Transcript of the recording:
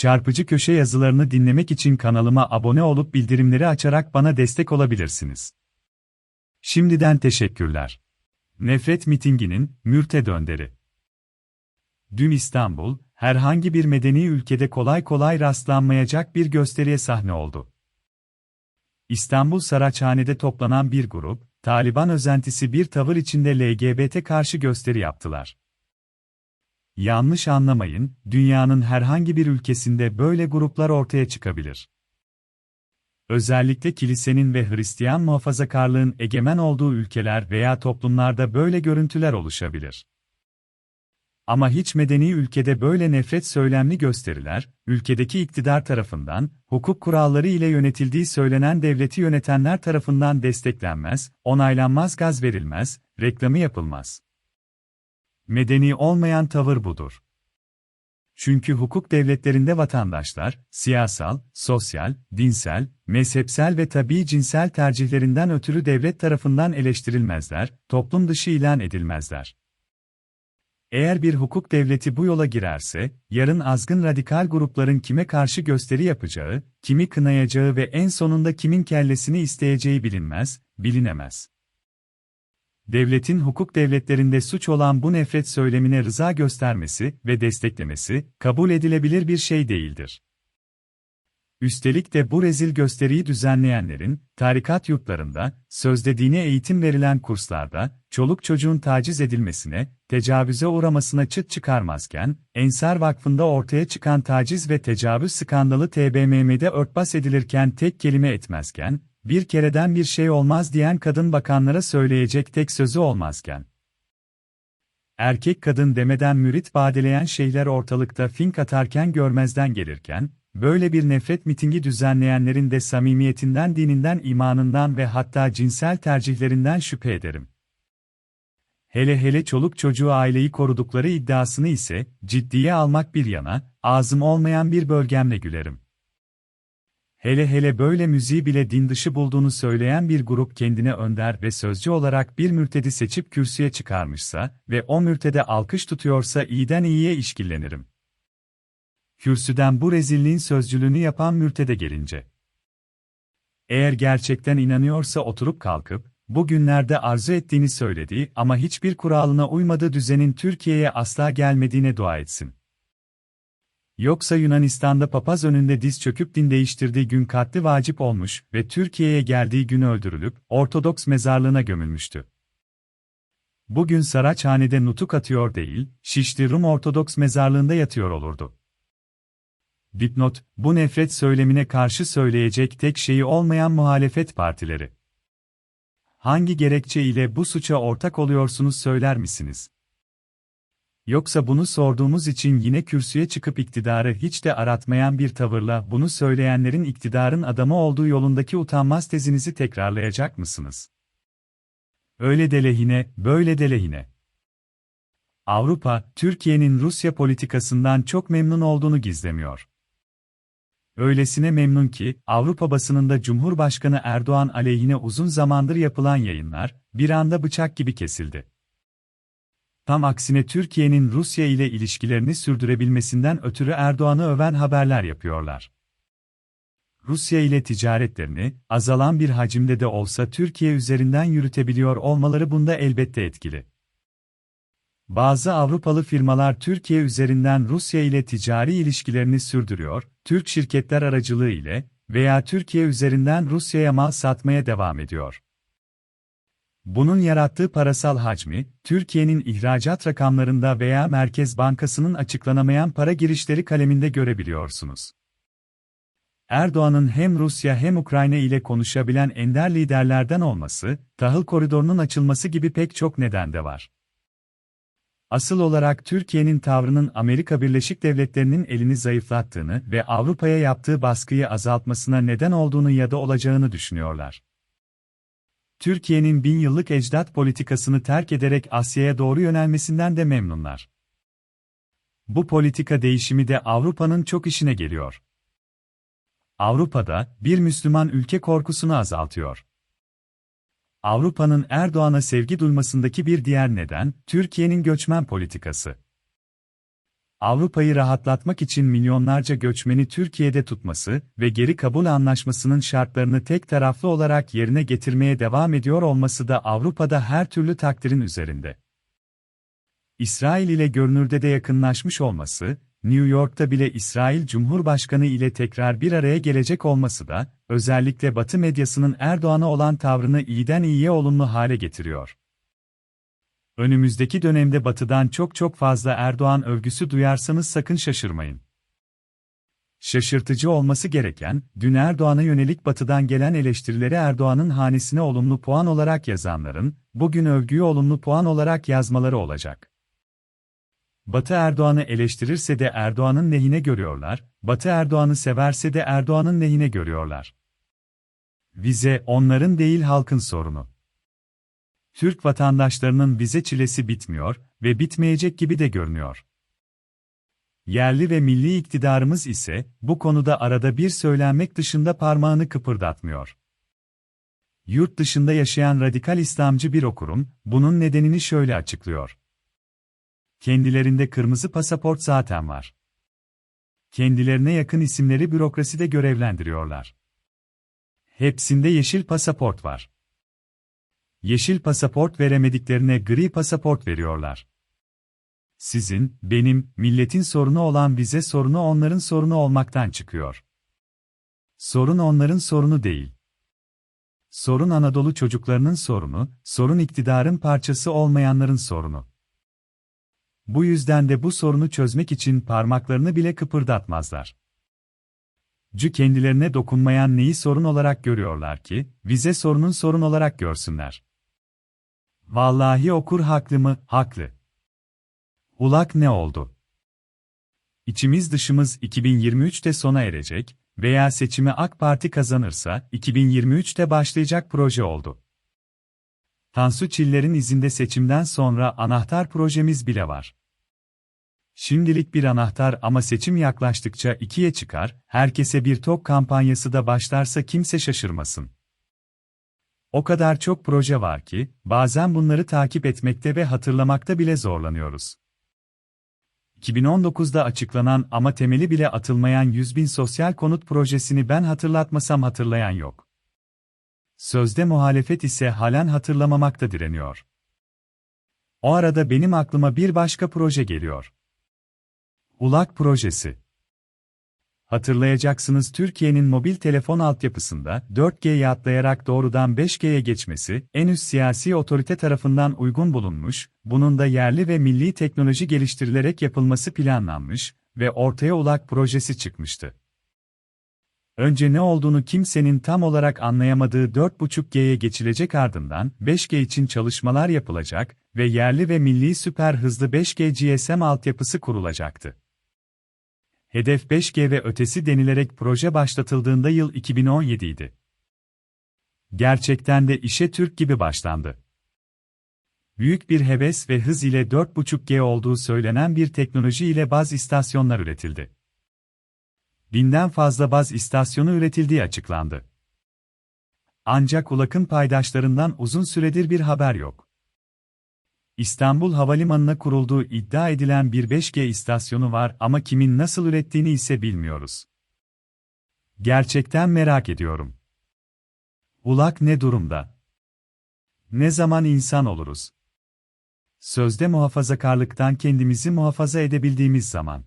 Çarpıcı köşe yazılarını dinlemek için kanalıma abone olup bildirimleri açarak bana destek olabilirsiniz. Şimdiden teşekkürler. Nefret mitinginin mürted önderi. Dün İstanbul, herhangi bir medeni ülkede kolay kolay rastlanmayacak bir gösteriye sahne oldu. İstanbul Saraçhane'de toplanan bir grup, Taliban özentisi bir tavır içinde LGBT karşı gösteri yaptılar. Yanlış anlamayın, dünyanın herhangi bir ülkesinde böyle gruplar ortaya çıkabilir. Özellikle kilisenin ve Hristiyan muhafazakarlığın egemen olduğu ülkeler veya toplumlarda böyle görüntüler oluşabilir. Ama hiç medeni ülkede böyle nefret söylemli gösteriler, ülkedeki iktidar tarafından, hukuk kuralları ile yönetildiği söylenen devleti yönetenler tarafından desteklenmez, onaylanmaz gaz verilmez, reklamı yapılmaz. Medeni olmayan tavır budur. Çünkü hukuk devletlerinde vatandaşlar, siyasal, sosyal, dinsel, mezhepsel ve tabii cinsel tercihlerinden ötürü devlet tarafından eleştirilmezler, toplum dışı ilan edilmezler. Eğer bir hukuk devleti bu yola girerse, yarın azgın radikal grupların kime karşı gösteri yapacağı, kimi kınayacağı ve en sonunda kimin kellesini isteyeceği bilinmez, bilinemez. Devletin hukuk devletlerinde suç olan bu nefret söylemine rıza göstermesi ve desteklemesi, kabul edilebilir bir şey değildir. Üstelik de bu rezil gösteriyi düzenleyenlerin, tarikat yurtlarında, sözde dine eğitim verilen kurslarda, çoluk çocuğun taciz edilmesine, tecavüze uğramasına çıt çıkarmazken, Ensar Vakfı'nda ortaya çıkan taciz ve tecavüz skandalı TBMM'de örtbas edilirken tek kelime etmezken, bir kereden bir şey olmaz diyen kadın bakanlara söyleyecek tek sözü olmazken, erkek kadın demeden mürit badeleyen şeyler ortalıkta fink atarken görmezden gelirken, Böyle bir nefret mitingi düzenleyenlerin de samimiyetinden, dininden, imanından ve hatta cinsel tercihlerinden şüphe ederim. Hele hele çoluk çocuğu aileyi korudukları iddiasını ise ciddiye almak bir yana, ağzım olmayan bir bölgemle gülerim. Hele hele böyle müziği bile din dışı bulduğunu söyleyen bir grup kendine önder ve sözcü olarak bir mürtedi seçip kürsüye çıkarmışsa ve o mürtede alkış tutuyorsa iyiden iyiye işkillenirim kürsüden bu rezilliğin sözcülüğünü yapan mürtede gelince. Eğer gerçekten inanıyorsa oturup kalkıp, bugünlerde arzu ettiğini söylediği ama hiçbir kuralına uymadığı düzenin Türkiye'ye asla gelmediğine dua etsin. Yoksa Yunanistan'da papaz önünde diz çöküp din değiştirdiği gün katli vacip olmuş ve Türkiye'ye geldiği gün öldürülüp Ortodoks mezarlığına gömülmüştü. Bugün Saraçhane'de nutuk atıyor değil, Şişli Rum Ortodoks mezarlığında yatıyor olurdu. Dipnot, bu nefret söylemine karşı söyleyecek tek şeyi olmayan muhalefet partileri. Hangi gerekçe ile bu suça ortak oluyorsunuz söyler misiniz? Yoksa bunu sorduğumuz için yine kürsüye çıkıp iktidarı hiç de aratmayan bir tavırla bunu söyleyenlerin iktidarın adamı olduğu yolundaki utanmaz tezinizi tekrarlayacak mısınız? Öyle de lehine, böyle de lehine. Avrupa, Türkiye'nin Rusya politikasından çok memnun olduğunu gizlemiyor. Öylesine memnun ki, Avrupa basınında Cumhurbaşkanı Erdoğan aleyhine uzun zamandır yapılan yayınlar, bir anda bıçak gibi kesildi. Tam aksine Türkiye'nin Rusya ile ilişkilerini sürdürebilmesinden ötürü Erdoğan'ı öven haberler yapıyorlar. Rusya ile ticaretlerini, azalan bir hacimde de olsa Türkiye üzerinden yürütebiliyor olmaları bunda elbette etkili. Bazı Avrupalı firmalar Türkiye üzerinden Rusya ile ticari ilişkilerini sürdürüyor, Türk şirketler aracılığı ile veya Türkiye üzerinden Rusya'ya mal satmaya devam ediyor. Bunun yarattığı parasal hacmi, Türkiye'nin ihracat rakamlarında veya Merkez Bankası'nın açıklanamayan para girişleri kaleminde görebiliyorsunuz. Erdoğan'ın hem Rusya hem Ukrayna ile konuşabilen ender liderlerden olması, tahıl koridorunun açılması gibi pek çok neden de var. Asıl olarak Türkiye'nin tavrının Amerika Birleşik Devletleri'nin elini zayıflattığını ve Avrupa'ya yaptığı baskıyı azaltmasına neden olduğunu ya da olacağını düşünüyorlar. Türkiye'nin bin yıllık ecdat politikasını terk ederek Asya'ya doğru yönelmesinden de memnunlar. Bu politika değişimi de Avrupa'nın çok işine geliyor. Avrupa'da bir Müslüman ülke korkusunu azaltıyor. Avrupa'nın Erdoğan'a sevgi duymasındaki bir diğer neden, Türkiye'nin göçmen politikası. Avrupa'yı rahatlatmak için milyonlarca göçmeni Türkiye'de tutması ve geri kabul anlaşmasının şartlarını tek taraflı olarak yerine getirmeye devam ediyor olması da Avrupa'da her türlü takdirin üzerinde. İsrail ile görünürde de yakınlaşmış olması, New York'ta bile İsrail Cumhurbaşkanı ile tekrar bir araya gelecek olması da, özellikle Batı medyasının Erdoğan'a olan tavrını iyiden iyiye olumlu hale getiriyor. Önümüzdeki dönemde Batı'dan çok çok fazla Erdoğan övgüsü duyarsanız sakın şaşırmayın. Şaşırtıcı olması gereken, dün Erdoğan'a yönelik Batı'dan gelen eleştirileri Erdoğan'ın hanesine olumlu puan olarak yazanların, bugün övgüyü olumlu puan olarak yazmaları olacak. Batı Erdoğan'ı eleştirirse de Erdoğan'ın lehine görüyorlar, Batı Erdoğan'ı severse de Erdoğan'ın lehine görüyorlar. Vize, onların değil halkın sorunu. Türk vatandaşlarının vize çilesi bitmiyor ve bitmeyecek gibi de görünüyor. Yerli ve milli iktidarımız ise bu konuda arada bir söylenmek dışında parmağını kıpırdatmıyor. Yurt dışında yaşayan radikal İslamcı bir okurum bunun nedenini şöyle açıklıyor. Kendilerinde kırmızı pasaport zaten var. Kendilerine yakın isimleri bürokraside görevlendiriyorlar. Hepsinde yeşil pasaport var. Yeşil pasaport veremediklerine gri pasaport veriyorlar. Sizin, benim, milletin sorunu olan vize sorunu onların sorunu olmaktan çıkıyor. Sorun onların sorunu değil. Sorun Anadolu çocuklarının sorunu, sorun iktidarın parçası olmayanların sorunu. Bu yüzden de bu sorunu çözmek için parmaklarını bile kıpırdatmazlar. Cü kendilerine dokunmayan neyi sorun olarak görüyorlar ki, vize sorunun sorun olarak görsünler. Vallahi okur haklı mı? Haklı. Ulak ne oldu? İçimiz dışımız 2023'te sona erecek veya seçimi AK Parti kazanırsa 2023'te başlayacak proje oldu. Tansu Çiller'in izinde seçimden sonra anahtar projemiz bile var. Şimdilik bir anahtar ama seçim yaklaştıkça ikiye çıkar, herkese bir tok kampanyası da başlarsa kimse şaşırmasın. O kadar çok proje var ki, bazen bunları takip etmekte ve hatırlamakta bile zorlanıyoruz. 2019'da açıklanan ama temeli bile atılmayan 100 bin sosyal konut projesini ben hatırlatmasam hatırlayan yok. Sözde muhalefet ise halen hatırlamamakta direniyor. O arada benim aklıma bir başka proje geliyor. Ulak projesi. Hatırlayacaksınız Türkiye'nin mobil telefon altyapısında 4G'ye atlayarak doğrudan 5G'ye geçmesi en üst siyasi otorite tarafından uygun bulunmuş, bunun da yerli ve milli teknoloji geliştirilerek yapılması planlanmış ve ortaya ulak projesi çıkmıştı. Önce ne olduğunu kimsenin tam olarak anlayamadığı 4.5G'ye geçilecek ardından 5G için çalışmalar yapılacak ve yerli ve milli süper hızlı 5G GSM altyapısı kurulacaktı. Hedef 5G ve ötesi denilerek proje başlatıldığında yıl 2017 idi. Gerçekten de işe Türk gibi başlandı. Büyük bir heves ve hız ile 4.5G olduğu söylenen bir teknoloji ile baz istasyonlar üretildi. Binden fazla baz istasyonu üretildiği açıklandı. Ancak ULAK'ın paydaşlarından uzun süredir bir haber yok. İstanbul Havalimanı'na kurulduğu iddia edilen bir 5G istasyonu var ama kimin nasıl ürettiğini ise bilmiyoruz. Gerçekten merak ediyorum. Ulak ne durumda? Ne zaman insan oluruz? Sözde muhafazakarlıktan kendimizi muhafaza edebildiğimiz zaman.